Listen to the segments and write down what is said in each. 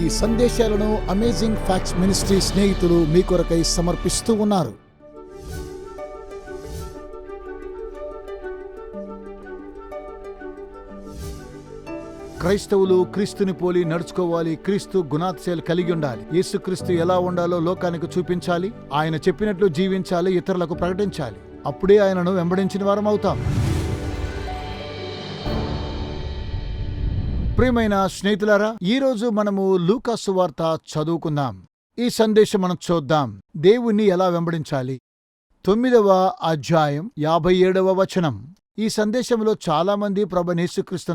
ఈ సందేశాలను amazing facts ministry స్నేహితులు మీ కొరకై సమర్పిస్తూ ఉన్నారు. క్రైస్తవులు క్రీస్తుని పోలి నడుచుకోవాలి క్రీస్తు గుణాత్శయాలు కలిగి ఉండాలి. యేసుక్రీస్తు ఎలా ఉండాలో లోకానికి చూపించాలి. ఆయన చెప్పినట్లు జీవించాలి ఇతరులకు ప్రకటించాలి. అప్పుడే ఆయనను వెంబడించిన వారం అవుతాం ప్రియమైన స్నేహితులారా ఈ రోజు మనము లూకాసు వార్త చదువుకుందాం. ఈ సందేశం మనం చూద్దాం. దేవుణ్ణి ఎలా వెంబడించాలి? తొమ్మిదవ అధ్యాయం యాభై ఏడవ వచనం. ఈ సందేశంలో చాలా మంది ప్రభు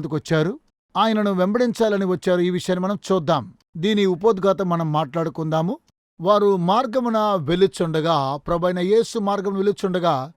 వచ్చారు. ఆయనను వెంబడించాలని వచ్చారు. ఈ విషయాన్ని మనం చూద్దాం. దీని ఉపోద్ఘాతం మనం మాట్లాడుకుందాము. వారు మార్గమున వెలుచుండగా ప్రభైన యేసు మార్గం వెలుచుండగా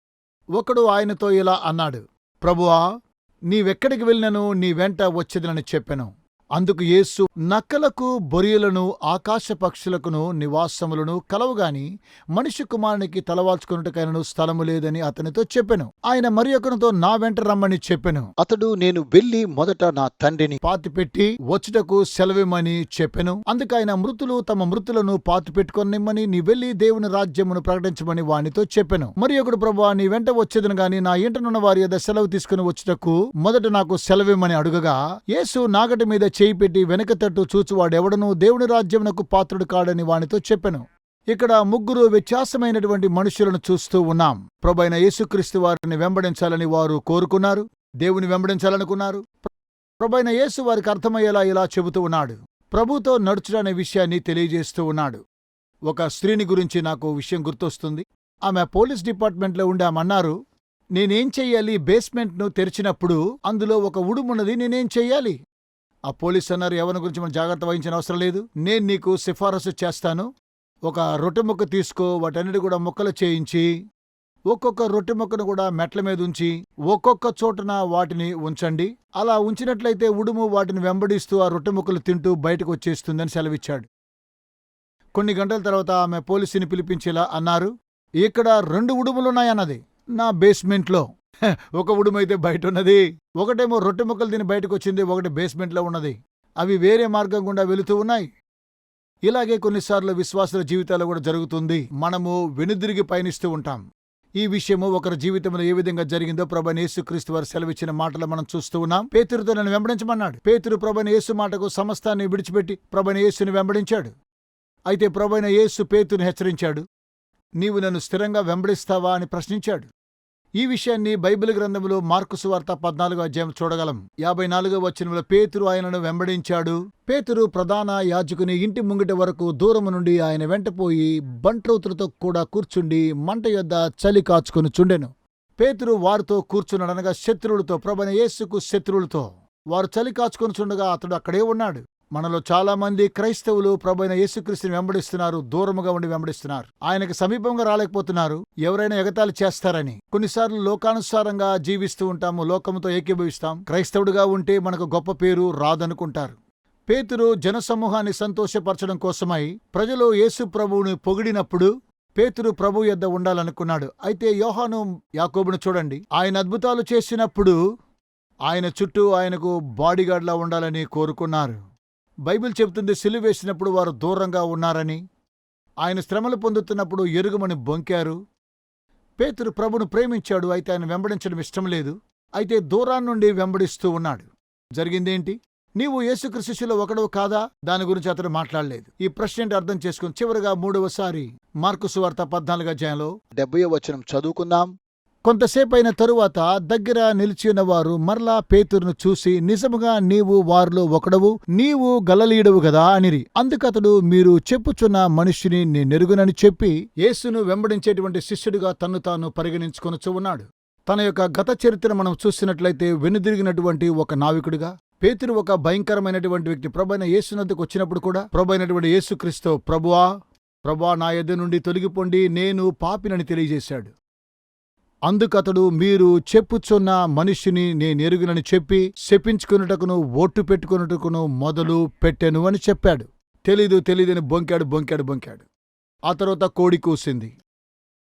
ఒకడు ఆయనతో ఇలా అన్నాడు ప్రభువా నీవెక్కడికి వెళ్ళినను నీ వెంట వచ్చేదనని చెప్పెను. అందుకు యేసు నక్కలకు బొరియలను ఆకాశ పక్షులకును నివాసములను కలవుగాని మనిషి కుమారునికి తలవాల్చుకున్నట్టుకైనను స్థలము లేదని అతనితో చెప్పెను. ఆయన మరి ఒకరితో నా వెంట రమ్మని చెప్పెను. అతడు నేను వెళ్ళి మొదట నా తండ్రిని పాతిపెట్టి వచ్చుటకు సెలవిమ్మని చెప్పెను. అందుకు ఆయన మృతులు తమ మృతులను పాతిపెట్టుకొనిమ్మని నీ వెళ్ళి దేవుని రాజ్యమును ప్రకటించమని వానితో చెప్పెను. మరి ఒకడు ప్రభు నీ వెంట వచ్చేదను గాని నా ఇంటనున్న వారి సెలవు తీసుకుని వచ్చుటకు మొదట నాకు సెలవిమ్మని అడుగగా యేసు నాగటి మీద చేయి పెట్టి వెనక తట్టు చూచువాడెవడనూ దేవుని రాజ్యమునకు పాత్రుడు కాడని వానితో చెప్పెను. ఇక్కడ ముగ్గురు వ్యత్యాసమైనటువంటి మనుషులను చూస్తూ ఉన్నాం. ప్రభైన యేసుక్రీస్తు వారిని వెంబడించాలని వారు కోరుకున్నారు. దేవుని వెంబడించాలనుకున్నారు. ప్రభైన యేసు వారికి అర్థమయ్యేలా ఇలా చెబుతూ ఉన్నాడు. ప్రభుతో నడుచుడనే విషయాన్ని తెలియజేస్తూ ఉన్నాడు. ఒక స్త్రీని గురించి నాకు విషయం గుర్తొస్తుంది. ఆమె పోలీస్ డిపార్ట్మెంట్లో ఉండామన్నారు నేనేం చెయ్యాలి? బేస్మెంట్ను తెరిచినప్పుడు అందులో ఒక ఉడుమున్నది నేనేం చెయ్యాలి? ఆ పోలీస్ అన్నారు ఎవరి గురించి మనం జాగ్రత్త వహించిన అవసరం లేదు. నేను నీకు సిఫారసు చేస్తాను. ఒక రొట్టె ముక్క తీసుకో వాటన్నిటి కూడా ముక్కలు చేయించి ఒక్కొక్క రొట్టె ముక్కను కూడా మెట్ల మీద ఉంచి ఒక్కొక్క చోటన వాటిని ఉంచండి. అలా ఉంచినట్లయితే ఉడుము వాటిని వెంబడిస్తూ ఆ రొట్టె ముక్కలు తింటూ బయటకు వచ్చేస్తుందని సెలవిచ్చాడు. కొన్ని గంటల తర్వాత ఆమె పోలీసుని పిలిపించేలా అన్నారు ఇక్కడ రెండు ఉడుములున్నాయన్నది నా బేస్మెంట్లో. ఒక ఉడుమైతే బయట ఉన్నది ఒకటేమో రొట్టె ముక్కలు తిని బయటకు వచ్చింది ఒకటి బేస్మెంట్లో ఉన్నది. అవి వేరే మార్గం గుండా వెళుతూ ఉన్నాయి. ఇలాగే కొన్నిసార్లు విశ్వాసుల జీవితాలు కూడా జరుగుతుంది. మనము వెనుదిరిగి పయనిస్తూ ఉంటాం. ఈ విషయము ఒకరి జీవితంలో ఏ విధంగా జరిగిందో ప్రభని యేసుక్రీస్తు వారు సెలవిచ్చిన మాటలు మనం చూస్తూ ఉన్నాం. పేతురుతో నన్ను వెంబడించమన్నాడు. పేతురు ప్రభని యేసు మాటకు సమస్తాన్ని విడిచిపెట్టి ప్రభని యేసుని వెంబడించాడు. అయితే ప్రభైన యేసు పేతుని హెచ్చరించాడు. నీవు నన్ను స్థిరంగా వెంబడిస్తావా అని ప్రశ్నించాడు. ఈ విషయాన్ని బైబిల్ గ్రంథంలో మార్కు సువార్త పద్నాలుగో అధ్యాయం చూడగలం. యాభై నాలుగో వచనంలో పేతురు ఆయనను వెంబడించాడు. పేతురు ప్రధాన యాజకుని ఇంటి ముంగిట వరకు దూరము నుండి ఆయన వెంటపోయి బంట్రౌతులతో కూడా కూర్చుండి మంట యొద్ద చలి కాచుకుని చుండెను. పేతురు వారితో కూర్చున్నాడనగా శత్రువులతో ప్రభన యేసుకు శత్రువులతో. వారు చలి కాచుకొని చుండగా అతడు అక్కడే ఉన్నాడు. మనలో చాలా మంది క్రైస్తవులు ప్రభైన యేసుక్రీస్తుని వెంబడిస్తున్నారు దూరముగా ఉండి వెంబడిస్తున్నారు. ఆయనకు సమీపంగా రాలేకపోతున్నారు ఎవరైనా ఎగతాళి చేస్తారని. కొన్నిసార్లు లోకానుసారంగా జీవిస్తూ ఉంటాము లోకముతో ఏకీభవిస్తాం. క్రైస్తవుడిగా ఉంటే మనకు గొప్ప పేరు రాదనుకుంటారు. పేతురు జనసమూహాన్ని సంతోషపరచడం కోసమై ప్రజలు యేసు ప్రభువుని పొగిడినప్పుడు పేతురు ప్రభు యొద్ద ఉండాలనుకున్నాడు. అయితే యోహాను యాకోబును చూడండి. ఆయన అద్భుతాలు చేసినప్పుడు ఆయన చుట్టూ ఆయనకు బాడీగార్డ్లా ఉండాలని కోరుకున్నారు. బైబిల్ చెబుతుంది సిలువేసినప్పుడు వారు దూరంగా ఉన్నారని. ఆయన శ్రమలు పొందుతున్నప్పుడు ఎరుగుమని బొంకారు. పేతురు ప్రభును ప్రేమించాడు అయితే ఆయన వెంబడించడం ఇష్టం లేదు. అయితే దూరాన్నుండి వెంబడిస్తూ ఉన్నాడు. జరిగిందేంటి? నీవు యేసుక్రీస్తులో ఒకడవు కాదా? దాని గురించి అతడు మాట్లాడలేదు. ఈ ప్రశ్న ఏంటి అర్థం చేసుకుని చివరిగా మూడవసారి మార్కు సువార్త పద్నాలుగు అధ్యాయంలో డెబ్బై వచనం చదువుకుందాం. కొంతసేపైన తరువాత దగ్గర నిలిచిన వారు మరలా పేతురును చూసి నిజముగా నీవు వారిలో ఒకడవు నీవు గలలీడవు గదా అనిరి. అందుకతడు మీరు చెప్పుచున్న మనిషిని నేనెరుగునని చెప్పి యేసును వెంబడించేటువంటి శిష్యుడిగా తన్ను తాను పరిగణించుకొనుచు ఉన్నాడు. తన యొక్క గత చరిత్ర మనం చూసినట్లయితే వెనుదిరిగినటువంటి ఒక నావికుడిగా పేతురు ఒక భయంకరమైనటువంటి వ్యక్తి. ప్రభైన యేసునద్దకు వచ్చినప్పుడు కూడా ప్రభైనటువంటి యేసుక్రీస్తు ప్రభువా ప్రభువా నా ఎద్ద నుండి తొలగిపోండి నేను పాపినని తెలియజేశాడు. అందుకతడు మీరు చెప్పుచున్న మనిషిని నేనెరుగునని చెప్పి శపించుకున్నటకును ఓట్టు పెట్టుకున్నటకును మొదలు పెట్టెను అని చెప్పాడు. తెలీదు తెలీదని బొంకాడు బొంకాడు బొంకాడు. ఆ తర్వాత కోడి కూసింది.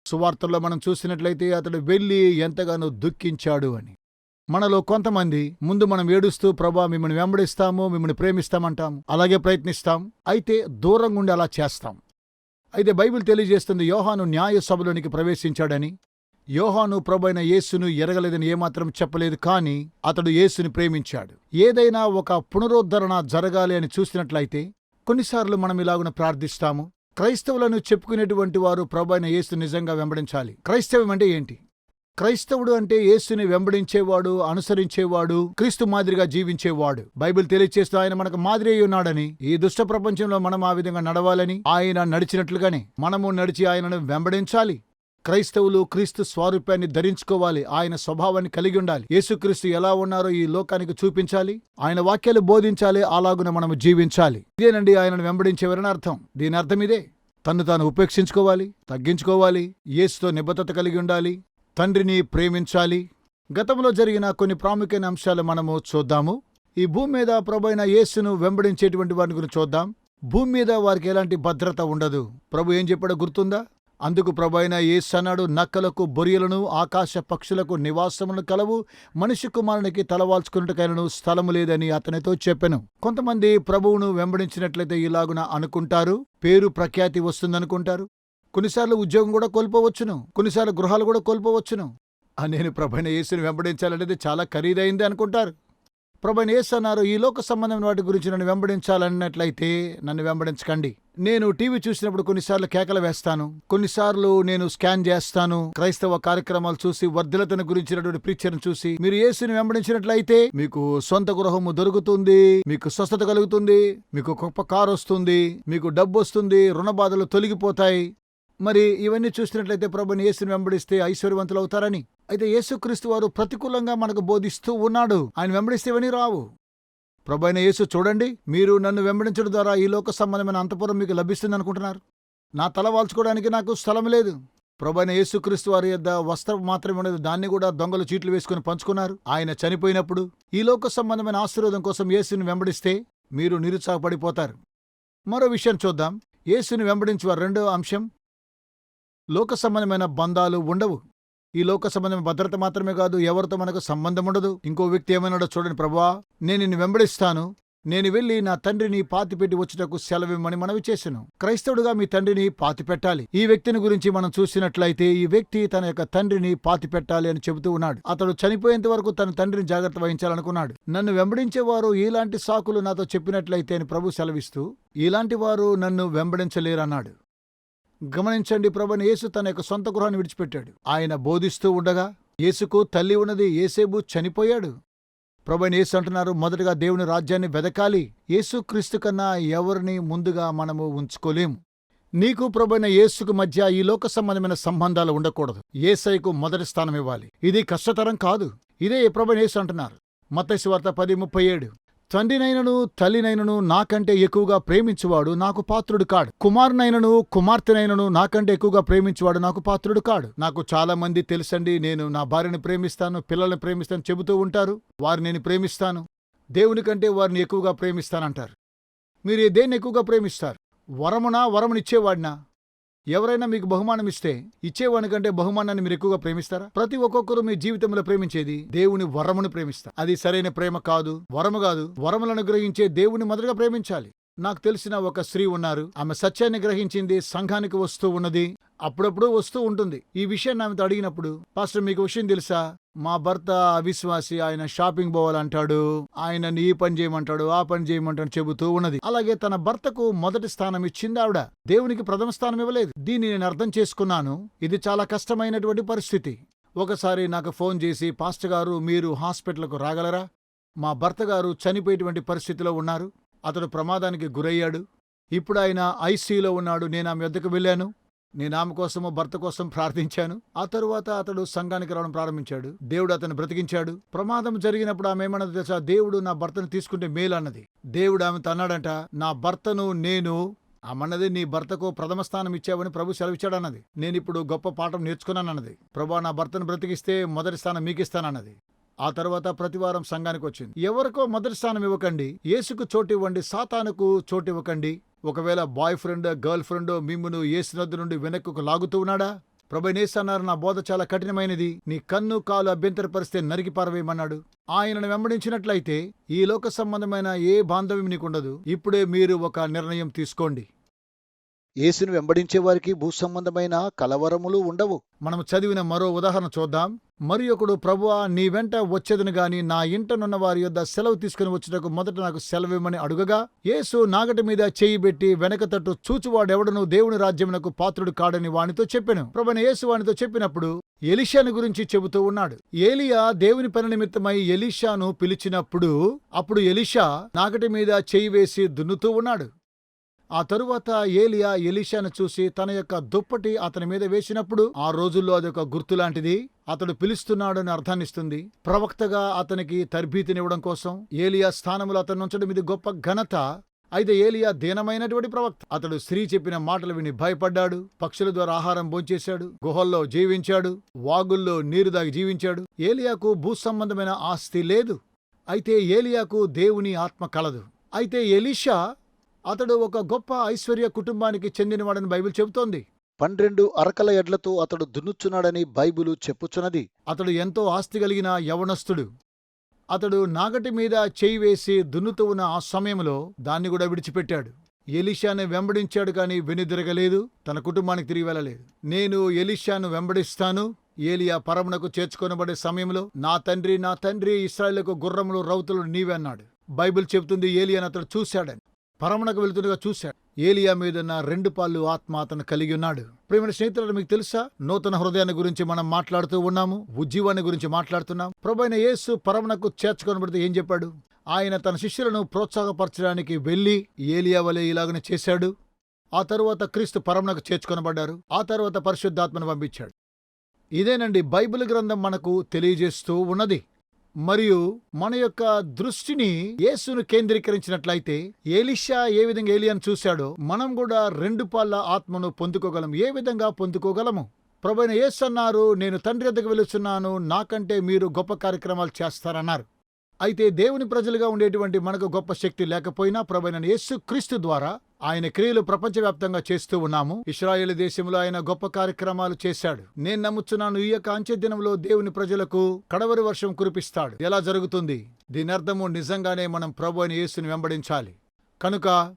సువార్తల్లో మనం చూసినట్లయితే అతడు వెళ్ళి ఎంతగానో దుఃఖించాడు అని. మనలో కొంతమంది ముందు మనం ఏడుస్తూ ప్రభా మిమ్మల్ని వెంబడిస్తాము మిమ్మల్ని ప్రేమిస్తామంటాం అలాగే ప్రయత్నిస్తాం అయితే దూరంగా ఉండి అలా చేస్తాం. అయితే బైబిల్ తెలియజేస్తుంది యోహాను న్యాయ సభలోనికి ప్రవేశించాడని. యోహాను ప్రభైన యేసును ఎరగలేదని ఏమాత్రం చెప్పలేదు కానీ అతడు యేసుని ప్రేమించాడు. ఏదైనా ఒక పునరుద్ధరణ జరగాలి అని చూసినట్లయితే కొన్నిసార్లు మనం ఇలాగున ప్రార్థిస్తాము. క్రైస్తవులను చెప్పుకునేటువంటి వారు ప్రభైన యేసు నిజంగా వెంబడించాలి. క్రైస్తవం అంటే ఏంటి? క్రైస్తవుడు అంటే యేసుని వెంబడించేవాడు అనుసరించేవాడు క్రీస్తు మాదిరిగా జీవించేవాడు. బైబిల్ తెలియచేస్తూ ఆయన మనకు మాదిరి అయి ఉన్నాడని ఈ దుష్ట ప్రపంచంలో మనం ఆ విధంగా నడవాలని ఆయన నడిచినట్లుగానే మనము నడిచి ఆయనను వెంబడించాలి. క్రైస్తవులు క్రీస్తు స్వారూప్యాన్ని ధరించుకోవాలి. ఆయన స్వభావాన్ని కలిగి ఉండాలి. యేసుక్రీస్తు ఎలా ఉన్నారో ఈ లోకానికి చూపించాలి. ఆయన వాక్యాలు బోధించాలి. అలాగున మనం జీవించాలి. ఇదేనండి ఆయనను వెంబడించేవారని అర్థం దీని అర్థం ఇదే. తను తాను ఉపేక్షించుకోవాలి తగ్గించుకోవాలి యేసుతో నిబద్ధత కలిగి ఉండాలి తండ్రిని ప్రేమించాలి. గతంలో జరిగిన కొన్ని ప్రాముఖ్యమైన అంశాలు మనము చూద్దాము. ఈ భూమి మీద ప్రభైన యేసును వెంబడించేటువంటి వారిని గురించి చూద్దాం. భూమి మీద వారికి ఎలాంటి భద్రత ఉండదు. ప్రభు ఏం చెప్పాడో గుర్తుందా? అందుకు ప్రభైన ఏసన్నాడు నక్కలకు బొరియలను ఆకాశ పక్షులకు నివాసములను కలవు మనిషి కుమారునికి తలవాల్చుకున్నట్టుకైనను స్థలము లేదని అతనితో చెప్పెను. కొంతమంది ప్రభువును వెంబడించినట్లయితే ఇలాగున అనుకుంటారు పేరు ప్రఖ్యాతి వస్తుందనుకుంటారు. కొన్నిసార్లు ఉద్యోగం కూడా కోల్పోవచ్చును కొన్నిసార్లు గృహాలు కూడా కోల్పోవచ్చును. నేను ప్రభైన యేసుని వెంబడించాలనేది చాలా ఖరీదైంది అనుకుంటారు. ప్రభుని ఏసన్నారు ఈ లోక సంబంధమైన వాటి గురించి నన్ను వెంబడించాలన్నట్లయితే నన్ను వెంబడించకండి. నేను టీవీ చూసినప్పుడు కొన్నిసార్లు కేకలు వేస్తాను కొన్నిసార్లు నేను స్కాన్ చేస్తాను క్రైస్తవ కార్యక్రమాలు చూసి వర్ధలతను గురించినటువంటి ప్రీచర్ను చూసి మీరు యేసుని వెంబడించినట్లయితే మీకు సొంత గృహము దొరుకుతుంది మీకు స్వస్థత కలుగుతుంది మీకు గొప్ప కారు వస్తుంది మీకు డబ్బు వస్తుంది రుణ బాధలు తొలగిపోతాయి. మరి ఇవన్నీ చూసినట్లయితే ప్రభుని యేసుని వెంబడిస్తే ఐశ్వర్యవంతులు అవుతారని అయితే యేసుక్రీస్తు వారు ప్రతికూలంగా మనకు బోధిస్తూ ఉన్నాడు. ఆయన వెంబడిస్తేవని రావు. ప్రభైన యేసు చూడండి మీరు నన్ను వెంబడించడం ద్వారా ఈ లోక సంబంధమైన అంతపురం మీకు లభిస్తుంది అనుకుంటున్నారు. నా తల వాల్చుకోవడానికి నాకు స్థలం లేదు. ప్రభైన యేసుక్రీస్తు వారి యొక్క వస్త్రం మాత్రమే ఉండదు. దాన్ని కూడా దొంగలు చీట్లు వేసుకుని పంచుకున్నారు. ఆయన చనిపోయినప్పుడు ఈ లోక సంబంధమైన ఆశీర్వాదం కోసం యేసుని వెంబడిస్తే మీరు నిరుత్సాహపడిపోతారు. మరో విషయం చూద్దాం. యేసుని వెంబడించేవారు రెండో అంశం లోక సంబంధమైన బంధాలు ఉండవు. ఈ లోక సంబంధమైన భద్రత మాత్రమే కాదు ఎవరితో మనకు సంబంధం ఉండదు. ఇంకో వ్యక్తి ఏమైనాడో చూడండి ప్రభా నేను నిన్ను వెంబడిస్తాను. నేను వెళ్ళి నా తండ్రిని పాతిపెట్టి వచ్చుటకు సెలవిమ్మని మనవి చేశాను క్రైస్తవుడుగా మీ తండ్రిని పాతిపెట్టాలి ఈ వ్యక్తిని గురించి మనం చూసినట్లయితే ఈ వ్యక్తి తన యొక్క తండ్రిని పాతిపెట్టాలి అని చెబుతూ ఉన్నాడు. అతడు చనిపోయేంత వరకు తన తండ్రిని జాగ్రత్త వహించాలనుకున్నాడు. నన్ను వెంబడించేవారు ఇలాంటి సాకులు నాతో చెప్పినట్లయితే అని ప్రభు సెలవిస్తూ ఇలాంటి వారు నన్ను వెంబడించలేరన్నాడు. గమనించండి ప్రభుని యేసు తన యొక్క సొంత గృహాన్ని విడిచిపెట్టాడు. ఆయన బోధిస్తూ ఉండగా యేసుకు తల్లి ఉన్నది ఏసేబు చనిపోయాడు. ప్రభుని యేసు అంటున్నారు మొదటగా దేవుని రాజ్యాన్ని వెదకాలి. యేసు క్రీస్తు కన్నా ఎవరిని ముందుగా మనము ఉంచుకోలేము. నీకు ప్రభైన యేసుకు మధ్య ఈ లోక సంబంధమైన సంబంధాలు ఉండకూడదు. ఏసైకు మొదటి స్థానం ఇవ్వాలి. ఇది కష్టతరం కాదు. ఇదే ప్రభుని యేసు అంటున్నారు. మత్తయి వార్త పది ముప్పై ఏడు. తండ్రినైనను తల్లినైనను నాకంటే ఎక్కువగా ప్రేమించువాడు నాకు పాత్రుడు కాడు. కుమారునైనను కుమార్తెనైనను నాకంటే ఎక్కువగా ప్రేమించువాడు నాకు పాత్రుడు కాడు. నాకు చాలా మంది తెలుసండి నేను నా భార్యని ప్రేమిస్తాను పిల్లల్ని ప్రేమిస్తాను చెబుతూ ఉంటారు. వారిని నేను ప్రేమిస్తాను. దేవుని కంటే వారిని ఎక్కువగా ప్రేమిస్తానంటారు. మీరు దేన్ని ఎక్కువగా ప్రేమిస్తారు? వరమునా వరమునిచ్చేవాడినా? ఎవరైనా మీకు బహుమానం ఇస్తే ఇచ్చేవాని కంటే బహుమానాన్ని మీరు ఎక్కువగా ప్రేమిస్తారా? ప్రతి ఒక్కొక్కరు మీ జీవితంలో ప్రేమించేది దేవుని వరమును ప్రేమిస్తారు. అది సరైన ప్రేమ కాదు వరము కాదు. వరములను గ్రహించే దేవుని మొదటగా ప్రేమించాలి. నాకు తెలిసిన ఒక స్త్రీ ఉన్నారు. ఆమె సత్యాన్ని గ్రహించింది సంఘానికి వస్తూ ఉన్నది. అప్పుడప్పుడు వస్తూ ఉంటుంది. ఈ విషయాన్ని ఆమెతో అడిగినప్పుడు పాస్టర్ మీకు విషయం తెలుసా? మా భర్త అవిశ్వాసి ఆయన షాపింగ్ పోవాలంటాడు. ఆయన ఈ పని చేయమంటాడు ఆ పని చేయమంటాడు చెబుతూ ఉన్నది. అలాగే తన భర్తకు మొదటి స్థానం ఇచ్చింది ఆవిడ. దేవునికి ప్రథమ స్థానం ఇవ్వలేదు. దీన్ని నేను అర్థం చేసుకున్నాను. ఇది చాలా కష్టమైనటువంటి పరిస్థితి. ఒకసారి నాకు ఫోన్ చేసి పాస్టర్ గారు మీరు హాస్పిటల్కు రాగలరా? మా భర్త గారు చనిపోయేటువంటి పరిస్థితిలో ఉన్నారు. అతడు ప్రమాదానికి గురయ్యాడు. ఇప్పుడు ఆయన ఐసీలో ఉన్నాడు. నేను ఆమె వద్దకు వెళ్ళాను. నేను ఆమె కోసము భర్త కోసం ప్రార్థించాను. ఆ తరువాత అతడు సంఘానికి రావడం ప్రారంభించాడు. దేవుడు అతను బ్రతికించాడు. ప్రమాదం జరిగినప్పుడు ఆమె ఏమన్నది తెలుసా? దేవుడు నా భర్తను తీసుకుంటే మేలు అన్నది దేవుడు ఆమె తన్నాడంట నా భర్తను నేను ఆమన్నది నీ భర్తకు ప్రథమ స్థానం ఇచ్చావని ప్రభు సెలవిచ్చాడన్నది. నేను ఇప్పుడు గొప్ప పాఠం నేర్చుకున్నానన్నది. ప్రభా నా భర్తను బ్రతికిస్తే మొదటి స్థానం మీకిస్తానన్నది. ఆ తర్వాత ప్రతివారం సంఘానికి వచ్చింది ఎవరికో మొదటి స్థానం ఇవ్వకండి. యేసుకు చోటు ఇవ్వండి. సాతానుకు చోటు ఇవ్వకండి. ఒకవేళ బాయ్ ఫ్రెండ్ గర్ల్ ఫ్రెండ్ మిమ్మును యేసునద్దు నుండి వెనక్కు లాగుతూ ఉన్నాడా? ప్రభనేసన్నారు నా బోధ చాలా కఠినమైనది. నీ కన్ను కాలు అభ్యంతరపరిస్తే నరికి పారవేయమన్నాడు. ఆయనను వెంబడించినట్లయితే ఈ లోక సంబంధమైన ఏ బాంధవ్యం నీకుండదు. ఇప్పుడే మీరు ఒక నిర్ణయం తీసుకోండి. యేసును వెంబడించే వారికి భూ కలవరములు ఉండవు. మనం చదివిన మరో ఉదాహరణ చూద్దాం. మరి ఒకడు ప్రభువా నీ వెంట వచ్చేదని గాని నా ఇంటనున్న వారి యొద్ద సెలవు తీసుకుని వచ్చుటకు మొదట నాకు సెలవిమ్మని అడుగగా యేసు నాగటి మీద చేయి పెట్టి వెనక తట్టు చూచువాడెవడను దేవుని రాజ్యమునకు పాత్రుడు కాడని వానితో చెప్పాను. ప్రభుని యేసు వానితో చెప్పినప్పుడు ఎలిషాను గురించి చెబుతూ ఉన్నాడు. ఏలియా దేవుని పని నిమిత్తమై ఎలిషాను పిలిచినప్పుడు అప్పుడు ఎలిషా నాగటి మీద చేయి వేసి దున్నుతూ ఉన్నాడు. ఆ తరువాత ఏలియా ఎలీషాను చూసి తన యొక్క దుప్పటి అతని మీద వేసినప్పుడు ఆ రోజుల్లో అదొక గుర్తులాంటిది అతడు పిలుస్తున్నాడని అర్థాన్నిస్తుంది. ప్రవక్తగా అతనికి తర్బీతినివ్వడం కోసం ఏలియా స్థానంలో అతను ఉంచడం ఇది గొప్ప ఘనత. అయితే ఏలియా దీనమైనటువంటి ప్రవక్త. అతడు స్త్రీ చెప్పిన మాటలు విని భయపడ్డాడు. పక్షుల ద్వారా ఆహారం భోంచేశాడు. గుహల్లో జీవించాడు. వాగుల్లో నీరు దాగి జీవించాడు. ఏలియాకు భూ సంబంధమైన ఆస్తి లేదు. అయితే ఏలియాకు దేవుని ఆత్మ కలదు. అయితే ఎలీషా అతడు ఒక గొప్ప ఐశ్వర్య కుటుంబానికి చెందినవాడని బైబిల్ చెబుతోంది. పన్నెండు అరకల ఎడ్లతో అతడు దున్నుచున్నాడని బైబిలు చెప్పుచున్నది. అతడు ఎంతో ఆస్తి కలిగిన యవనస్తుడు. అతడు నాగటి మీద చేయి వేసి దున్నుతూ ఉన్న ఆ సమయంలో దాన్ని కూడా విడిచిపెట్టాడు. ఎలీషాను వెంబడించాడు కానీ వెనుదిరగలేదు తన కుటుంబానికి తిరిగి వెళ్ళలేదు. నేను ఎలీషాను వెంబడిస్తాను ఏలియా పరమునకు చేర్చుకొనబడే సమయంలో నా తండ్రి నా తండ్రి ఇస్రాయేలుకు గుర్రములు రౌతులు నీవే అన్నాడు. బైబిల్ చెబుతుంది ఏలియాను అతడు చూశాడని. పరమునకు వెళుతుండగా చూశాడు. ఏలియా మీదున్న రెండు పాళ్ళు ఆత్మ అతను కలిగి ఉన్నాడు. ప్రేమైన స్నేహితులు మీకు తెలుసా? నూతన హృదయాన్ని గురించి మనం మాట్లాడుతూ ఉన్నాము ఉజ్జీవాన్ని గురించి మాట్లాడుతున్నాం ప్రభైన యేసు పరమణకు చేర్చుకొనబడితే ఏం చెప్పాడు? ఆయన తన శిష్యులను ప్రోత్సాహపరచడానికి వెళ్ళి ఏలియా వలె ఇలాగనే చేశాడు. ఆ తరువాత క్రీస్తు పరమణకు చేర్చుకొనబడ్డారు. ఆ తరువాత పరిశుద్ధాత్మను పంపించాడు. ఇదేనండి బైబిల్ గ్రంథం మనకు తెలియజేస్తూ ఉన్నది. మరియు మన యొక్క దృష్టిని యేసును కేంద్రీకరించినట్లయితే ఏలిషా ఏ విధంగా ఏలియాను చూశాడో మనం కూడా రెండు పాళ్ళ ఆత్మను పొందుకోగలం ఏ విధంగా పొందుకోగలము? ప్రభైన యేసు అన్నారు నేను తండ్రి వద్దకు వెళుచున్నాను నాకంటే మీరు గొప్ప కార్యక్రమాలు చేస్తారన్నారు. అయితే దేవుని ప్రజలుగా ఉండేటువంటి మనకు గొప్ప శక్తి లేకపోయినా ప్రభైన యేసు క్రీస్తు ద్వారా ఆయన క్రియలు ప్రపంచవ్యాప్తంగా చేస్తూ ఉన్నాము. ఇస్రాయేల్ దేశంలో ఆయన గొప్ప కార్యక్రమాలు చేశాడు. నేను నమ్ముచున్నాను ఈ యొక్క అంచె దినంలో దేవుని ప్రజలకు కడవరి వర్షం కురిపిస్తాడు. ఎలా జరుగుతుంది? దీని అర్థము నిజంగానే మనం ప్రభు అయిన యేసుని వెంబడించాలి. కనుక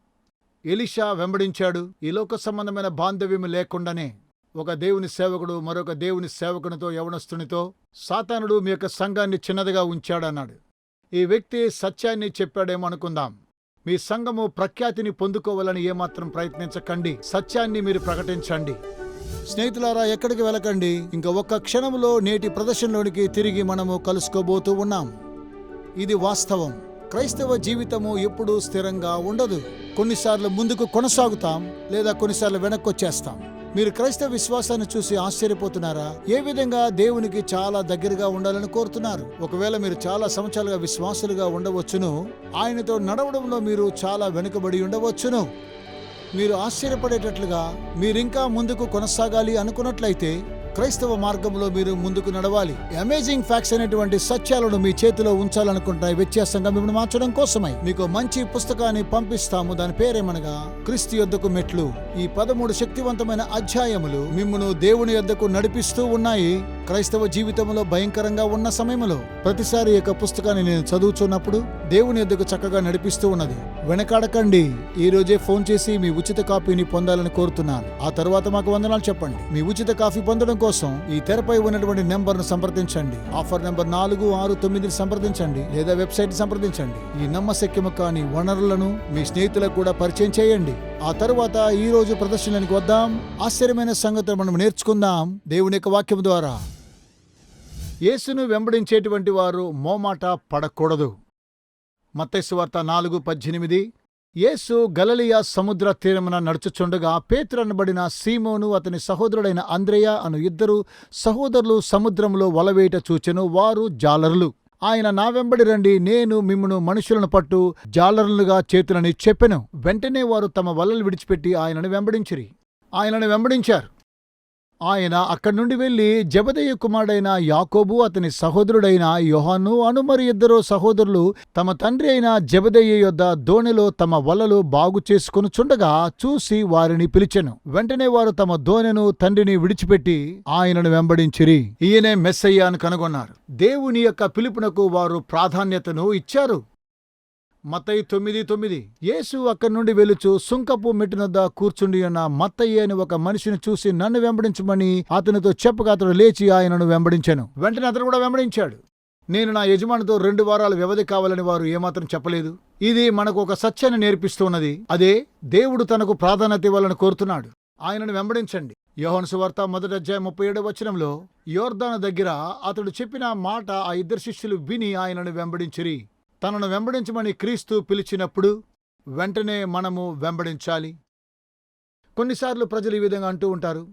ఎలిషా వెంబడించాడు. ఈ లోక సంబంధమైన బాంధవ్యం లేకుండానే ఒక దేవుని సేవకుడు మరొక దేవుని సేవకునితో యవనస్తునితో సాతానుడు మీ యొక్క సంఘాన్ని చిన్నదిగా ఉంచాడన్నాడు. ఈ వ్యక్తి సత్యాన్ని చెప్పాడేమో అనుకుందాం. మీ సంఘము ప్రఖ్యాతిని పొందుకోవాలని ఏమాత్రం ప్రయత్నించకండి. సత్యాన్ని మీరు ప్రకటించండి. స్నేహితులారా ఎక్కడికి వెళ్ళకండి. ఇంకా ఒక్క క్షణంలో నేటి ప్రదర్శనలోనికి తిరిగి మనము కలుసుకోబోతూ ఉన్నాం. ఇది వాస్తవం. క్రైస్తవ జీవితము ఎప్పుడూ స్థిరంగా ఉండదు. కొన్నిసార్లు ముందుకు కొనసాగుతాం లేదా కొన్నిసార్లు వెనక్కి వచ్చేస్తాం. మీరు క్రైస్తవ విశ్వాసాన్ని చూసి ఆశ్చర్యపోతున్నారా? ఏ విధంగా దేవునికి చాలా దగ్గరగా ఉండాలని కోరుతున్నారు? ఒకవేళ మీరు చాలా సంవత్సరాలుగా విశ్వాసులుగా ఉండవచ్చును ఆయనతో నడవడంలో మీరు చాలా వెనుకబడి ఉండవచ్చును. మీరు ఆశ్చర్యపడేటట్లుగా మీరింకా ముందుకు కొనసాగాలి అనుకున్నట్లయితే క్రైస్తవ మార్గంలో మీరు ముందుకు నడవాలి. అమేజింగ్ ఫ్యాక్ట్స్ అనేటువంటి సత్యాలను మీ చేతిలో ఉంచాలనుకుంటున్నాయి వ్యత్యాసంగా మిమ్మల్ని మార్చడం కోసమై మీకు మంచి పుస్తకాన్ని పంపిస్తాము. దాని పేరేమనగా క్రీస్తు యొద్దకు మెట్లు. ఈ పదమూడు శక్తివంతమైన అధ్యాయములు మిమ్మను దేవుని యొద్దకు నడిపిస్తూ ఉన్నాయి. క్రైస్తవ జీవితంలో భయంకరంగా ఉన్న సమయంలో ప్రతిసారి యొక్క పుస్తకాన్ని నేను చదువుతున్నప్పుడు దేవుని యొద్దకు చక్కగా నడిపిస్తూ ఉన్నది. వెనకాడకండి. ఈ రోజే ఫోన్ చేసి మీ ఉచిత కాపీని పొందాలని కోరుతున్నాను. ఆ తర్వాత మాకు వందనాలు చెప్పండి. మీ ఉచిత కాఫీ పొందడం కోసం ఈ తెరపై ఉన్నటువంటి నెంబర్ను సంప్రదించండి. ఆఫర్ నెంబర్ నాలుగు ఆరు తొమ్మిదిని సంప్రదించండి లేదా వెబ్సైట్ సంప్రదించండి. ఈ నమ్మశక్యము కాని వనరులను మీ స్నేహితులకు కూడా పరిచయం చేయండి. ఆ తరువాత ఈ రోజు ప్రదర్శనకి వద్దాం. ఆశ్చర్యమైన సంగతులు మనం నేర్చుకుందాం. దేవుని యొక్క వాక్యం ద్వారా. యేసును వెంబడించేటువంటి వారు మోమాట పడకూడదు. మత్తైసు నాలుగు పద్దెనిమిది. యేసు గలలియా సముద్ర తీరమున నడుచుచుండగా పేతురనబడిన సీమోను అతని సహోదరుడైన అంద్రయ అను ఇద్దరు సహోదరులు సముద్రంలో వలవేట చూచెను వారు జాలరులు. ఆయన నా వెంబడి రండి నేను మిమ్మను మనుషులను పట్టు జాలరులుగా చేతులని చెప్పెను. వెంటనే వారు తమ వలలు విడిచిపెట్టి ఆయనను వెంబడించిరి. ఆయనను వెంబడించారు. ఆయన అక్కడి నుండి వెళ్ళి జబదయ్య కుమారుడైన యాకోబు అతని సహోదరుడైన యోహాను అనుమరి ఇద్దరు సహోదరులు తమ తండ్రి అయిన జబదయ్య యొద్ద దోణిలో తమ వలలు బాగు చేసుకొనుచుండగా చూసి వారిని పిలిచెను. వెంటనే వారు తమ దోణెను తండ్రిని విడిచిపెట్టి ఆయనను వెంబడించిరి. ఈయనే మెస్సయ్య అని కనుగొన్నారు. దేవుని యొక్క పిలుపునకు వారు ప్రాధాన్యతను ఇచ్చారు. మత్తయి తొమ్మిది తొమ్మిది. యేసు అక్కడి నుండి వెలుచు సుంకపు మెట్టినద్ద కూర్చుండి ఉన్న మత్తయ్య అని ఒక మనిషిని చూసి నన్ను వెంబడించమని అతనితో చెప్పగా అతడు లేచి ఆయనను వెంబడించాను. వెంటనే అతను కూడా వెంబడించాడు. నేను నా యజమానితో రెండు వారాల వ్యవధి కావాలని వారు ఏమాత్రం చెప్పలేదు. ఇది మనకు ఒక సత్యాన్ని నేర్పిస్తున్నది. అదే దేవుడు తనకు ప్రాధాన్యత ఇవ్వాలని కోరుతున్నాడు. ఆయనను వెంబడించండి. యోహన్ సువార్త మొదటి అధ్యాయం ముప్పై ఏడవ వచనంలో యోర్దాన దగ్గర అతడు చెప్పిన మాట ఆ ఇద్దరు శిష్యులు విని ఆయనను వెంబడించిరి. తనను వెంబడించమని క్రీస్తు పిలిచినప్పుడు వెంటనే మనము వెంబడించాలి. కొన్నిసార్లు ప్రజలు ఈ విధంగా అంటూ ఉంటారు.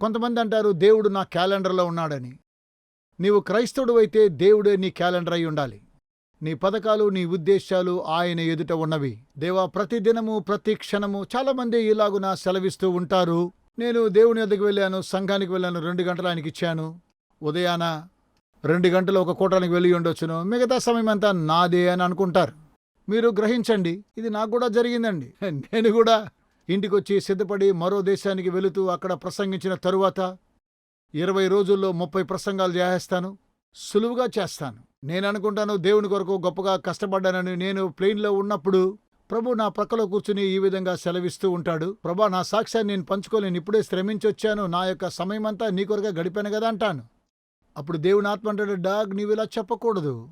కొంతమంది అంటారు దేవుడు నా క్యాలెండర్లో ఉన్నాడని. నీవు క్రైస్తవుడు అయితే దేవుడే నీ క్యాలెండర్ అయి ఉండాలి. నీ పథకాలు నీ ఉద్దేశాలు ఆయన ఎదుట ఉన్నవి. దేవా ప్రతి దినము ప్రతి క్షణము చాలామంది ఇలాగున సెలవిస్తూ ఉంటారు. నేను దేవుని వద్దకు వెళ్ళాను సంఘానికి వెళ్ళాను రెండు గంటలు ఆయనకి ఇచ్చాను. ఉదయాన రెండు గంటలు ఒక కూటానికి వెళ్ళి ఉండొచ్చును. మిగతా సమయం అంతా నాదే అని అనుకుంటారు. మీరు గ్రహించండి ఇది నాకు కూడా జరిగిందండి. నేను కూడా ఇంటికొచ్చి సిద్ధపడి మరో దేశానికి వెళుతూ అక్కడ ప్రసంగించిన తరువాత ఇరవై రోజుల్లో ముప్పై ప్రసంగాలు చేసేస్తాను సులువుగా చేస్తాను. నేను అనుకుంటాను దేవుని కొరకు గొప్పగా కష్టపడ్డానని నేను ప్లెయిన్లో ఉన్నప్పుడు ప్రభు నా ప్రక్కలో కూర్చుని ఈ విధంగా సెలవిస్తూ ఉంటాడు. ప్రభా నా సాక్ష్యాన్ని నేను పంచుకోలేను ఇప్పుడే శ్రమించొచ్చాను. నా యొక్క సమయమంతా నీ కొరగా గడిపాను కదా అంటాను. అప్పుడు దేవుని ఆత్మ అంటాడు డాగ్ నీవు ఇలా చెప్పకూడదు.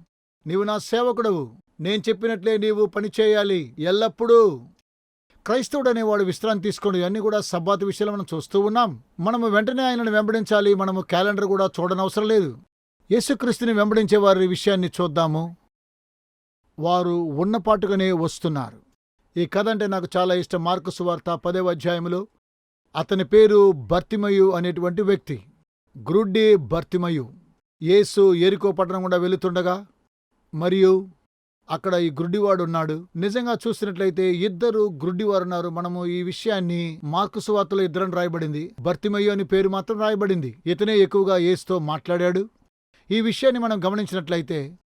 నీవు నా సేవకుడవు. నేను చెప్పినట్లే నీవు పని చేయాలి. ఎల్లప్పుడూ. క్రైస్తవుడు అనేవాడు విశ్రాంతి తీసుకోండి. అన్నీ కూడా సబ్బాత్ విషయాలు మనం చూస్తూ ఉన్నాం. మనము వెంటనే ఆయనను వెంబడించాలి. మనము క్యాలెండర్ కూడా చూడనవసరం లేదు. యేసుక్రీస్తుని వెంబడించే వారి విషయాన్ని చూద్దాము. వారు ఉన్నపాటుగానే వస్తున్నారు. ఈ కథ అంటే నాకు చాలా ఇష్టం. మార్కు సువార్త పదేవ అధ్యాయములో అతని పేరు భర్తిమయు అనేటువంటి వ్యక్తి. గ్రుడ్డి భర్తిమయు. యేసు ఎరికో పట్టణం గుండా వెళుతుండగా మరియు అక్కడ ఈ గ్రుడ్డివాడు ఉన్నాడు నిజంగా చూసినట్లయితే ఇద్దరు గ్రుడ్డివారు ఉన్నారు మనము ఈ విషయాన్ని మార్కు సువార్తలో ఇద్దరని రాయబడింది. భర్తిమయ్యో అని పేరు మాత్రం రాయబడింది. ఇతనే ఎక్కువగా ఏసుతో మాట్లాడాడు. ఈ విషయాన్ని మనం గమనించినట్లయితే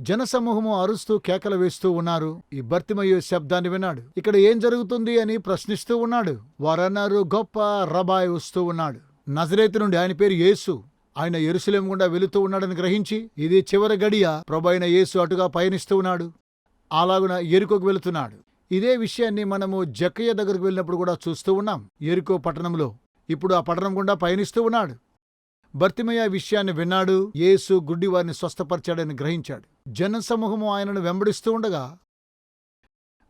జనసమూహము అరుస్తూ కేకలు వేస్తూ ఉన్నారు. ఈ భర్తిమయ్యో శబ్దాన్ని విన్నాడు. ఇక్కడ ఏం జరుగుతుంది అని ప్రశ్నిస్తూ ఉన్నాడు. వారన్నారు గొప్ప రబాయ్ వస్తూ ఉన్నాడు. నజరేతు నుండి ఆయన పేరు యేసు. ఆయన ఎరుసలేం గుండా వెళుతూ ఉన్నాడని గ్రహించి ఇది చివరి గడియ ప్రభు అయిన యేసు అటుగా పయనిస్తూ ఉన్నాడు. అలాగున ఎరుకోకు వెళుతున్నాడు. ఇదే విషయాన్ని మనము జక్కయ్య దగ్గరకు వెళ్ళినప్పుడు కూడా చూస్తూ ఉన్నాం. ఎరుకో పట్టణంలో ఇప్పుడు ఆ పట్టణం గుండా పయనిస్తూ ఉన్నాడు. భర్తిమయ్య విషయాన్ని విన్నాడు యేసు గుడ్డివారిని స్వస్థపరిచాడని గ్రహించాడు. జనసమూహము ఆయనను వెంబడిస్తూ ఉండగా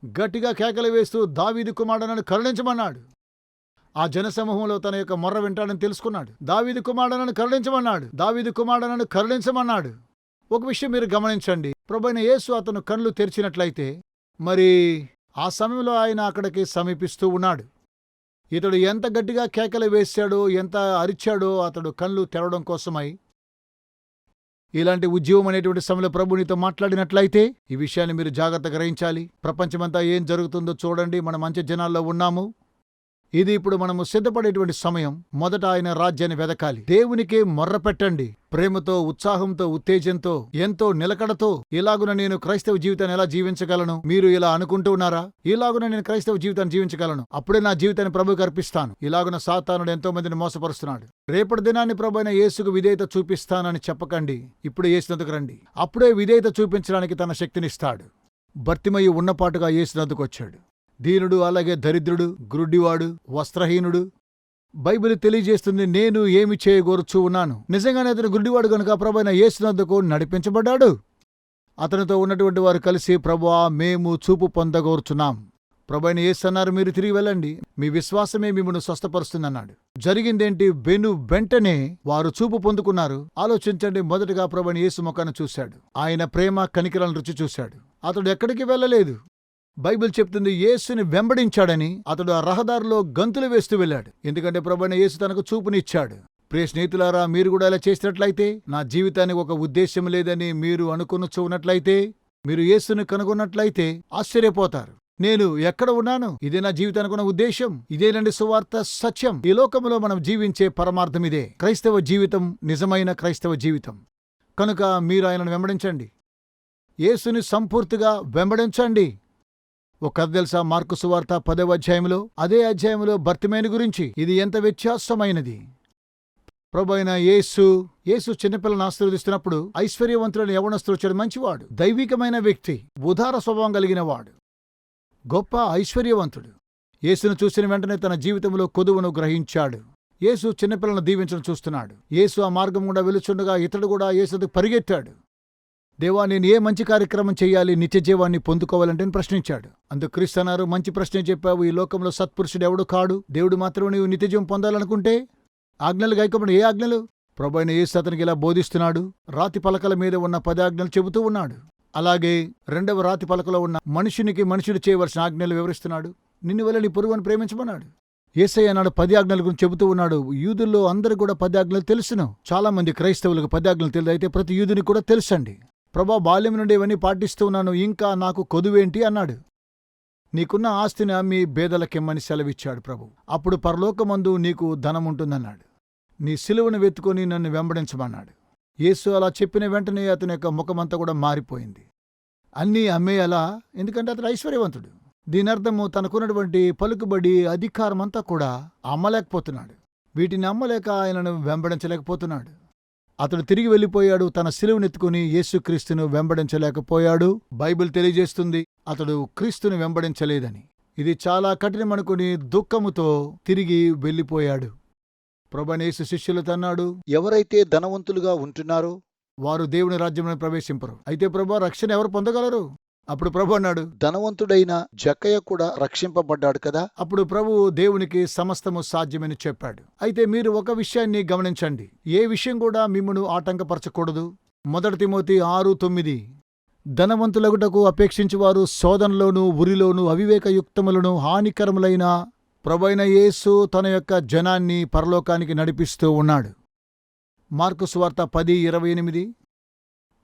గట్టిగా కేకలు వేస్తూ దావీదు కుమారుడనను కరుణించమన్నాడు. ఆ జనసమూహంలో తన యొక్క మొర్ర వింటాడని తెలుసుకున్నాడు. దావీది కుమారుడనను కరుణించమన్నాడు. దావీది కుమారుడనను కరుణించమన్నాడు. ఒక విషయం మీరు గమనించండి. ప్రభైన యేసు అతను కళ్ళు తెరిచినట్లయితే మరి ఆ సమయంలో ఆయన అక్కడికి సమీపిస్తూ ఉన్నాడు. ఇతడు ఎంత గట్టిగా కేకలు వేశాడో ఎంత అరిచాడో అతడు కళ్ళు తెరవడం కోసమై ఇలాంటి ఉద్యమం అనేటువంటి సమయంలో ప్రభు నీతో మాట్లాడినట్లయితే ఈ విషయాన్ని మీరు జాగ్రత్త గ్రహించాలి. ప్రపంచమంతా ఏం జరుగుతుందో చూడండి. మన మంచి జనాల్లో ఉన్నాము. ఇది ఇప్పుడు మనము సిద్ధపడేటువంటి సమయం. మొదట ఆయన రాజ్యాన్ని వెదకాలి. దేవునికి మొర్ర పెట్టండి. ప్రేమతో ఉత్సాహంతో ఉత్తేజంతో ఎంతో నిలకడతో ఇలాగున నేను క్రైస్తవ జీవితాన్ని ఎలా జీవించగలను? మీరు ఇలా అనుకుంటూ ఉన్నారా? ఇలాగున నేను క్రైస్తవ జీవితాన్ని జీవించగలను. అప్పుడే నా జీవితాన్ని ప్రభుకి అర్పిస్తాను. ఇలాగున సాతానుడు ఎంతో మందిని మోసపరుస్తున్నాడు. రేపటి దినాన్ని ప్రభు అయిన యేసుకు విధేయత చూపిస్తానని చెప్పకండి. ఇప్పుడే యేసునందుకు రండి. అప్పుడే విధేయత చూపించడానికి తన శక్తినిస్తాడు భర్తిమయ్యి ఉన్నపాటుగా యేసునందుకు వచ్చాడు దీనుడు అలాగే దరిద్రుడు గ్రుడ్డివాడు వస్త్రహీనుడు. బైబిల్ తెలియజేస్తుంది నేను ఏమి చేయగోరుచూ ఉన్నాను. నిజంగానే అతను గుడ్డివాడు గనుక ప్రభైన యేసునందుకు నడిపించబడ్డాడు? అతనితో ఉన్నటువంటి వారు కలిసి ప్రభువా మేము చూపు పొందగోరుచున్నాం. ప్రభైన యేసు అన్నారు మీరు తిరిగి వెళ్ళండి. మీ విశ్వాసమే మిమ్మల్ని స్వస్థపరుస్తుందన్నాడు. జరిగిందేంటి? బెను వెంటనే వారు చూపు పొందుకున్నారు. ఆలోచించండి మొదటగా ప్రభైన యేసు ముఖాన్ని చూశాడు. ఆయన ప్రేమ కనికరాలను రుచి చూశాడు. అతడు ఎక్కడికి వెళ్ళలేదు? బైబిల్ చెప్తుంది యేసుని వెంబడించాడని అతడు ఆ రహదారిలో గంతులు వేస్తూ వెళ్ళాడు. ఎందుకంటే ప్రభుణ యేసు తనకు చూపునిచ్చాడు. ప్రియ స్నేహితులారా మీరు కూడా ఇలా చేసినట్లయితే నా జీవితానికి ఒక ఉద్దేశం లేదని మీరు అనుకునొచ్చు ఉన్నట్లయితే మీరు యేసుని కనుగొన్నట్లయితే ఆశ్చర్యపోతారు. నేను ఎక్కడ ఉన్నాను? ఇదే నా జీవితానికి ఉన్న ఉద్దేశం ఇదేనండి సువార్త సత్యం. ఈ లోకంలో మనం జీవించే పరమార్థం ఇదే. క్రైస్తవ జీవితం నిజమైన క్రైస్తవ జీవితం. కనుక మీరు ఆయనను వెంబడించండి. యేసుని సంపూర్తిగా వెంబడించండి. ఒక కథ తెలుసా? మార్కు సువార్త పదవ అధ్యాయంలో అదే అధ్యాయంలో భర్తమైన గురించి. ఇది ఎంత వ్యత్యాసమైనది? ప్రభు అయిన యేసు యేసు చిన్నపిల్లని ఆశీర్వదిస్తున్నప్పుడు ఐశ్వర్యవంతులను యవనస్తుడు వచ్చాడు. మంచివాడు దైవికమైన వ్యక్తి ఉదార స్వభావం కలిగిన వాడు గొప్ప ఐశ్వర్యవంతుడు. యేసును చూసిన వెంటనే తన జీవితంలో కొదువును గ్రహించాడు. యేసు చిన్నపిల్లను దీవించడం చూస్తున్నాడు. యేసు ఆ మార్గం గుండా వెలుచుండగా ఇతడు కూడా యేసుకు పరిగెత్తాడు. దేవా నేను ఏ మంచి కార్యక్రమం చేయాలి? నిత్య జీవాన్ని పొందుకోవాలంటే ప్రశ్నించాడు. అందుకు క్రీస్తు అన్నారు మంచి ప్రశ్న చెప్పావు. ఈ లోకంలో సత్పురుషుడు ఎవడు కాడు? దేవుడు మాత్రమే నీవు నిత్య జీవం పొందాలనుకుంటే? ఆజ్ఞలు గాయకపడి ఏ ఆజ్ఞలు? ప్రభు ఏ యేసు అతనికి ఇలా బోధిస్తున్నాడు. రాతి పలకల మీద ఉన్న పది ఆజ్ఞలు చెబుతూ ఉన్నాడు. అలాగే రెండవ రాతి పలకలో ఉన్న మనుషునికి మనుషుడు చేయవలసిన ఆజ్ఞలు వివరిస్తున్నాడు. నిన్ను వల్ల నీ పొరుగుని ప్రేమించమన్నాడు. ఏసయ్య నాడు పది ఆజ్ఞల గురించి చెబుతూ ఉన్నాడు. యూదుల్లో అందరూ కూడా పది ఆజ్ఞలు తెలుసును. చాలా మంది క్రైస్తవులకు పది ఆజ్ఞలు తెలియదు. అయితే ప్రతి యూదుని కూడా తెలుసండి. ప్రభా బాల్యం నుండి ఇవన్నీ పాటిస్తూ ఉన్నాను ఇంకా నాకు కొదువేంటి? అన్నాడు. నీకున్న ఆస్తిని అమ్మి బేదలకిమ్మని సెలవిచ్చాడు ప్రభు. అప్పుడు పరలోకమందు నీకు ధనముంటుందన్నాడు. నీ సిలువను వెతుకొని నన్ను వెంబడించమన్నాడు. యేసు అలా చెప్పిన వెంటనే అతని యొక్క ముఖమంతా కూడా మారిపోయింది. అన్నీ అమ్మేయాలా? ఎందుకంటే అతడు ఐశ్వర్యవంతుడు. దీని అర్థము తనకున్నటువంటి పలుకుబడి అధికారమంతా కూడా అమ్మలేకపోతున్నాడు. వీటిని అమ్మలేక ఆయనను వెంబడించలేకపోతున్నాడు. అతడు తిరిగి వెళ్ళిపోయాడు తన సిలువనెత్తుకుని యేసుక్రీస్తును వెంబడించలేకపోయాడు. బైబిల్ తెలియజేస్తుంది అతడు క్రీస్తుని వెంబడించలేదని. ఇది చాలా కఠినమనుకుని దుఃఖముతో తిరిగి వెళ్ళిపోయాడు. ప్రభనేసు శిష్యులతో అన్నాడు ఎవరైతే ధనవంతులుగా ఉంటున్నారో వారు దేవుని రాజ్యంలో ప్రవేశింపరు. అయితే ప్రభా రక్షణ ఎవరు పొందగలరు? అప్పుడు ప్రభు అన్నాడు ధనవంతుడైన జక్కయ్య కూడా రక్షింపబడ్డాడు కదా? అప్పుడు ప్రభువు దేవునికి సమస్తము సాధ్యమని చెప్పాడు. అయితే మీరు ఒక విషయాన్ని గమనించండి. ఏ విషయం కూడా మిమ్మను ఆటంకపరచకూడదు. మొదటి తిమోతి ఆరు తొమ్మిది ధనవంతులగుటకు అపేక్షించువారు శోధనలోను ఉరిలోను అవివేకయుక్తములను హానికరములైన ప్రభైన యేసు తన యొక్క జనాన్ని పరలోకానికి నడిపిస్తూ ఉన్నాడు. మార్కు సువార్త పది ఇరవై ఎనిమిది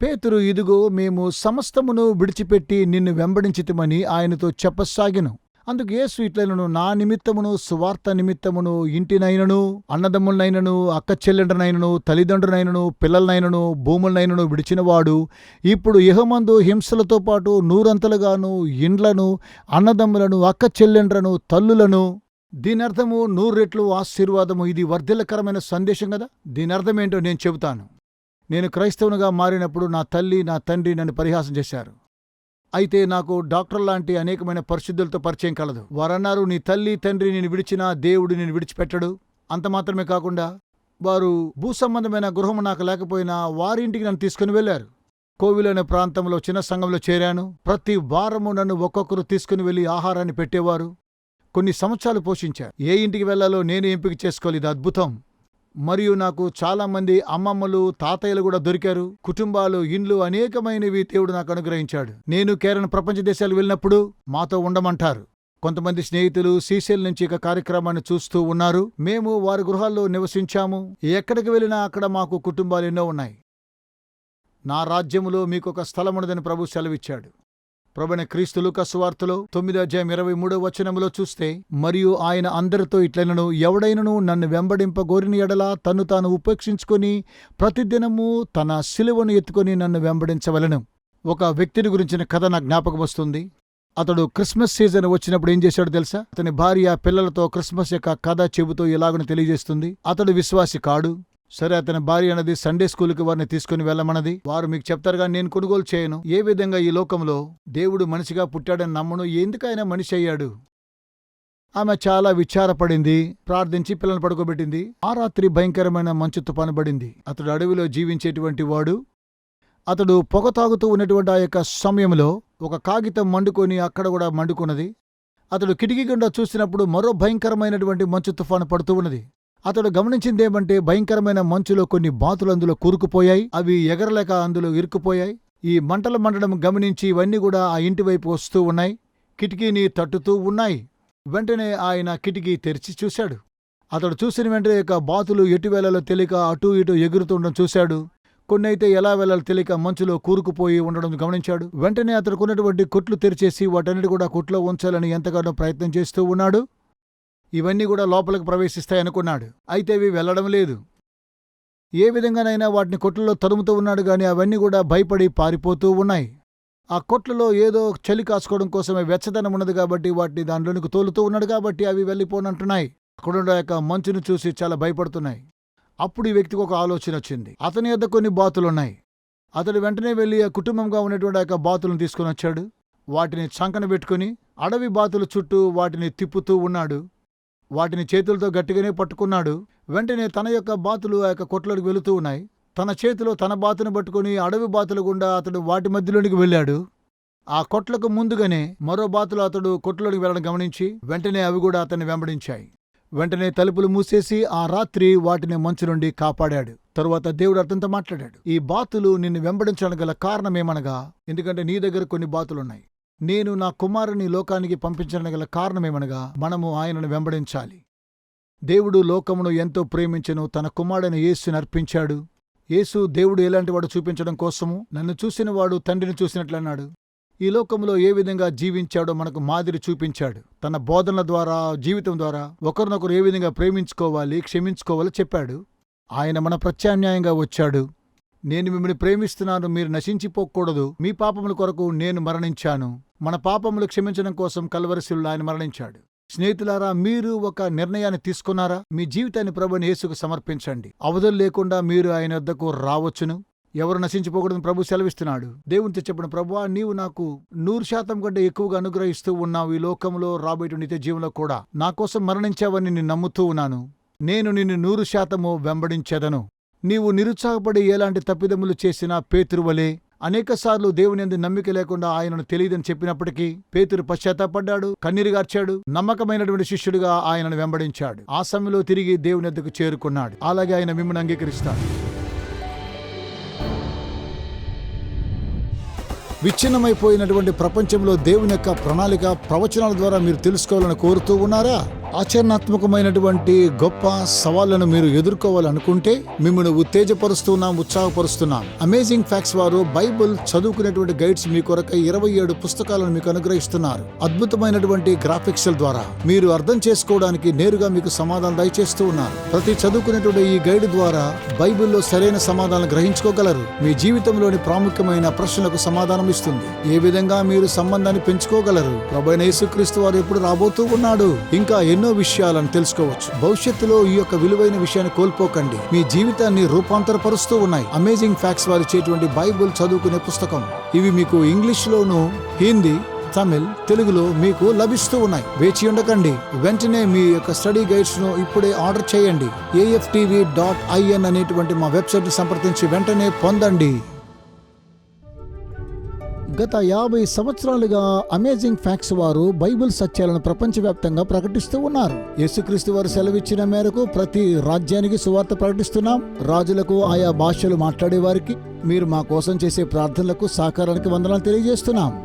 పేతురు ఇదిగో మేము సమస్తమును విడిచిపెట్టి నిన్ను వెంబడించితిమని ఆయనతో చెప్పసాగిను. అందుకు యేసు ఇట్లనను నా నిమిత్తమును సువార్త నిమిత్తమును ఇంటినైనను అన్నదమ్ములనైనను అక్క చెల్లెండ్రనైనను తల్లిదండ్రులనైనను పిల్లలనైనను భూములనైనను విడిచినవాడు ఇప్పుడు ఇహమందు హింసలతో పాటు నూరంతలుగాను ఇండ్లను అన్నదమ్ములను అక్క చెల్లెండ్రను తల్లులను. దీనర్థము నూరు రెట్లు ఆశీర్వాదము ఇది వర్ధిల్లకరమైన సందేశం కదా? దీనర్థమేంటో నేను చెబుతాను. నేను క్రైస్తవునిగా మారినప్పుడు నా తల్లి నా తండ్రి నన్ను పరిహాసం చేశారు. అయితే నాకు డాక్టర్ లాంటి అనేకమైన పరిశుద్ధులతో పరిచయం కలదు. వారన్నారు నీ తల్లి తండ్రి నేను విడిచినా దేవుడు నేను విడిచిపెట్టడు. అంత మాత్రమే కాకుండా వారు భూ సంబంధమైన గృహం నాకు లేకపోయినా వారింటికి నన్ను తీసుకుని వెళ్ళారు కోవిల్ అనే ప్రాంతంలో చిన్న సంఘంలో చేరాను. ప్రతి వారము నన్ను ఒక్కొక్కరు తీసుకుని వెళ్ళి ఆహారాన్ని పెట్టేవారు. కొన్ని సంవత్సరాలు పోషించారు. ఏ ఇంటికి వెళ్ళాలో నేను ఎంపిక చేసుకోవాలి. ఇది అద్భుతం. మరియు నాకు చాలా మంది అమ్మమ్మలు తాతయ్యలు కూడా దొరికారు. కుటుంబాలు ఇండ్లు అనేకమైనవి దేవుడు నాకు అనుగ్రహించాడు. నేను కేరళ ప్రపంచ దేశాలు వెళ్ళినప్పుడు మాతో ఉండమంటారు. కొంతమంది స్నేహితులు సీసెల్ నుంచి ఇక కార్యక్రమాన్ని చూస్తూ ఉన్నారు. మేము వారి గృహాల్లో నివసించాము. ఎక్కడికి వెళ్ళినా అక్కడ మాకు కుటుంబాలు ఎన్నో ఉన్నాయి. నా రాజ్యములో మీకొక స్థలమున్నదని ప్రభు సెలవిచ్చాడు. ప్రభుని క్రీస్తు కసువార్తలో తొమ్మిదో అధ్యాయం ఇరవై మూడో వచనములో చూస్తే మరియు ఆయన అందరితో ఇట్లనను ఎవడైనను నన్ను వెంబడింపగోరిన ఎడల తను తాను ఉపేక్షించుకొని ప్రతిదినము తన శిలువను ఎత్తుకొని నన్ను వెంబడించవలను. ఒక వ్యక్తిని గురించిన కథ నా జ్ఞాపకం వస్తుంది. అతడు క్రిస్మస్ సీజన్ వచ్చినప్పుడు ఏం చేశాడో తెలుసా? అతని భార్య పిల్లలతో క్రిస్మస్ యొక్క కథ చెబుతూ ఇలాగను తెలియజేస్తుంది. అతడు విశ్వాసి కాడు. సరే అతని భార్య అన్నది సండే స్కూల్కి వారిని తీసుకుని వెళ్ళమన్నది? వారు మీకు చెప్తారుగా నేను కొనుగోలు చేయను. ఏ విధంగా ఈ లోకంలో దేవుడు మనిషిగా పుట్టాడని నమ్మను? ఎందుకైనా మనిషి అయ్యాడు? ఆమె చాలా విచారపడింది ప్రార్థించి పిల్లలు పడుకోబెట్టింది. ఆ రాత్రి భయంకరమైన మంచు తుపాను పడింది. అతడు అడవిలో జీవించేటువంటి వాడు. అతడు పొగ తాగుతూ ఉన్నటువంటి ఆ యొక్క సమయంలో ఒక కాగితం మండుకొని అక్కడ కూడా మండుకున్నది. అతడు కిటికీ గుండా చూసినప్పుడు మరో భయంకరమైనటువంటి మంచు తుఫాను పడుతూ ఉన్నది. అతడు గమనించిందేమంటే భయంకరమైన మంచులో కొన్ని బాతులు అందులో కూరుకుపోయాయి. అవి ఎగరలేక అందులో ఇరుక్కుపోయాయి. ఈ మంటలు మండడం గమనించి ఇవన్నీ కూడా ఆ ఇంటి వైపు వస్తూ ఉన్నాయి. కిటికీని తట్టుతూ ఉన్నాయి. వెంటనే ఆయన కిటికీ తెరిచి చూశాడు. అతడు చూసిన వెంటనే యొక్క బాతులు ఎటువేళలో తెలియక అటూ ఇటూ ఎగురుతుండడం చూశాడు. కొన్ని అయితే ఎలా వెళ్ళాలో తెలియక మంచులో కూరుకుపోయి ఉండడం గమనించాడు. వెంటనే అతడు కొన్నటువంటి కొట్లు తెరిచేసి వాటన్నిటి కూడా కొట్లో ఉంచాలని ఎంతగానో ప్రయత్నం చేస్తూ ఉన్నాడు. ఇవన్నీ కూడా లోపలికి ప్రవేశిస్తాయనుకున్నాడు. అయితే అవి వెళ్ళడం లేదు. ఏ విధంగానైనా వాటిని కొట్లలో తరుముతూ ఉన్నాడు గాని అవన్నీ కూడా భయపడి పారిపోతూ ఉన్నాయి. ఆ కొట్లలో ఏదో చలి కాసుకోవడం కోసమే వెచ్చదనం ఉన్నది కాబట్టి వాటిని దానిలోనికి తోలుతూ ఉన్నాడు కాబట్టి అవి వెళ్ళిపోనంటున్నాయి. అక్కడున్న యొక్క మంచును చూసి చాలా భయపడుతున్నాయి. అప్పుడు ఈ వ్యక్తికి ఒక ఆలోచన వచ్చింది. అతని యొద్ద కొన్ని బాతులున్నాయి. అతడు వెంటనే వెళ్ళి ఆ కుటుంబంగా ఉన్నటువంటి యొక్క బాతులను తీసుకుని వచ్చాడు. వాటిని చంకన పెట్టుకుని అడవి బాతుల చుట్టూ వాటిని తిప్పుతూ ఉన్నాడు. వాటిని చేతులతో గట్టిగానే పట్టుకున్నాడు. వెంటనే తన యొక్క బాతులు ఆ యొక్క కొట్లోకి వెళుతూ ఉన్నాయి. తన చేతిలో తన బాతును పట్టుకుని అడవి బాతుల గుండా అతడు వాటి మధ్యలోనికి వెళ్ళాడు. ఆ కొట్లకు ముందుగానే మరో బాతులు అతడు కొట్లోకి వెళ్ళడం గమనించి వెంటనే అవి కూడా అతన్ని వెంబడించాయి. వెంటనే తలుపులు మూసేసి ఆ రాత్రి వాటిని మంచు నుండి కాపాడాడు. తరువాత దేవుడు అతనితో మాట్లాడాడు. ఈ బాతులు నిన్ను వెంబడించడం గల కారణమేమనగా ఎందుకంటే నీ దగ్గర కొన్ని బాతులున్నాయి. నేను నా కుమారుని లోకానికి పంపించడం గల కారణమేమనగా మనము ఆయనను వెంబడించాలి. దేవుడు లోకమును ఎంతో ప్రేమించెను తన కుమారుడైన యేసుని అర్పించాడు. యేసు దేవుడు ఎలాంటివాడు చూపించడం కోసము నన్ను చూసినవాడు తండ్రిని చూసినట్లన్నాడు ఈ లోకంలో ఏ విధంగా జీవించాడో మనకు మాదిరి చూపించాడు. తన బోధనల ద్వారా జీవితం ద్వారా ఒకరినొకరు ఏ విధంగా ప్రేమించుకోవాలి క్షమించుకోవాలో చెప్పాడు. ఆయన మన ప్రత్యామ్నాయంగా వచ్చాడు. నేను మిమ్మల్ని ప్రేమిస్తున్నాను మీరు నశించిపోకూడదు. మీ పాపముల కొరకు నేను మరణించాను. మన పాపములు క్షమించడం కోసం కల్వరిశిల్లో ఆయన మరణించాడు. స్నేహితులారా మీరు ఒక నిర్ణయాన్ని తీసుకున్నారా? మీ జీవితాన్ని ప్రభుని యేసుకు సమర్పించండి. అవధులు లేకుండా మీరు ఆయన వద్దకు రావచ్చును. ఎవరు నశించిపోకూడదని ప్రభు సెలవిస్తున్నాడు. దేవునితో చెప్పిన ప్రభువా నీవు నాకు నూరు శాతం కంటే ఎక్కువగా అనుగ్రహిస్తూ ఉన్నావు. ఈ లోకంలో రాబోయే నిత్య జీవంలో కూడా నా కోసం మరణించావని నేను నమ్ముతూ ఉన్నాను. నేను నిన్ను నూరు శాతము వెంబడించెదను. నీవు నిరుత్సాహపడి ఎలాంటి తప్పిదములు చేసినా పేతురువలే అనేకసార్లు దేవుని యందు నమ్మిక లేకుండా ఆయనను తెలియదని చెప్పినప్పటికీ పేతురు పశ్చాత్తాపడ్డాడు కన్నీరు గార్చాడు నమ్మకమైనటువంటి శిష్యుడిగా ఆయనను వెంబడించాడు. ఆ సమయంలో తిరిగి దేవుని ఎద్దుకు చేరుకున్నాడు. అలాగే ఆయన మిమ్మల్ని అంగీకరిస్తాడు. విచ్ఛిన్నమైపోయినటువంటి ప్రపంచంలో దేవుని యొక్క ప్రణాళిక ప్రవచనాల ద్వారా మీరు తెలుసుకోవాలని కోరుతూ ఉన్నారా? ఆచరణాత్మకమైనటువంటి గొప్ప సవాళ్ళను మీరు ఎదుర్కోవాలనుకుంటే మిమ్మల్ని ఉత్తేజపరుస్తున్నాం ఉత్సాహపరుస్తున్నాం. అమేజింగ్ ఫ్యాక్ట్స్ వారు బైబిల్ చదువుకునేటువంటి గైడ్స్ మీ కొరకు ఇరవై ఏడు పుస్తకాలను మీకు అనుగ్రహిస్తున్నారు. అద్భుతమైనటువంటి గ్రాఫిక్స్ ద్వారా మీరు అర్థం చేసుకోవడానికి నేరుగా మీకు సమాధానం దయచేస్తూ ఉన్నారు. ప్రతి చదువుకునేటువంటి ఈ గైడ్ ద్వారా బైబిల్లో సరైన సమాధానం గ్రహించుకోగలరు. మీ జీవితంలోని ప్రాముఖ్యమైన ప్రశ్నలకు సమాధానం ఇస్తుంది. ఏ విధంగా మీరు సంబంధాన్ని పెంచుకోగలరు? ప్రభైన యేసుక్రీస్తు వారు ఎప్పుడు రాబోతూ ఉన్నాడు? ఇంకా ఎన్నో విషయాలను తెలుసుకోవచ్చు. భవిష్యత్తులో ఈ యొక్క విలువైన విషయాన్ని కోల్పోకండి. మీ జీవితాన్ని రూపాంతరపరుస్తూ ఉన్నాయి. అమేజింగ్ ఫ్యాక్ట్స్ వారు ఇచ్చేటువంటి బైబుల్ చదువుకునే పుస్తకం. ఇవి మీకు ఇంగ్లీష్ లోను హిందీ తమిళ్ తెలుగులో మీకు లభిస్తూ ఉన్నాయి. వేచి ఉండకండి. వెంటనే మీ యొక్క స్టడీ గైడ్స్ను ఇప్పుడే ఆర్డర్ చేయండి. ఏఎఫ్టీవీ డాట్ ఐఎన్ అనేటువంటి మా వెబ్సైట్ని సంప్రదించి వెంటనే పొందండి. గత యాభై సంవత్సరాలుగా అమేజింగ్ ఫ్యాక్ట్స్ వారు బైబిల్ సత్యాలను ప్రపంచవ్యాప్తంగా ప్రకటిస్తూ ఉన్నారు. యేసుక్రీస్తు వారు సెలవిచ్చిన మేరకు ప్రతి రాజ్యానికి సువార్త ప్రకటిస్తున్నాం. రాజులకు ఆయా భాషలు మాట్లాడే వారికి మీరు మా కోసం చేసే ప్రార్థనలకు సహకారానికి వందనాలు తెలియజేస్తున్నాం.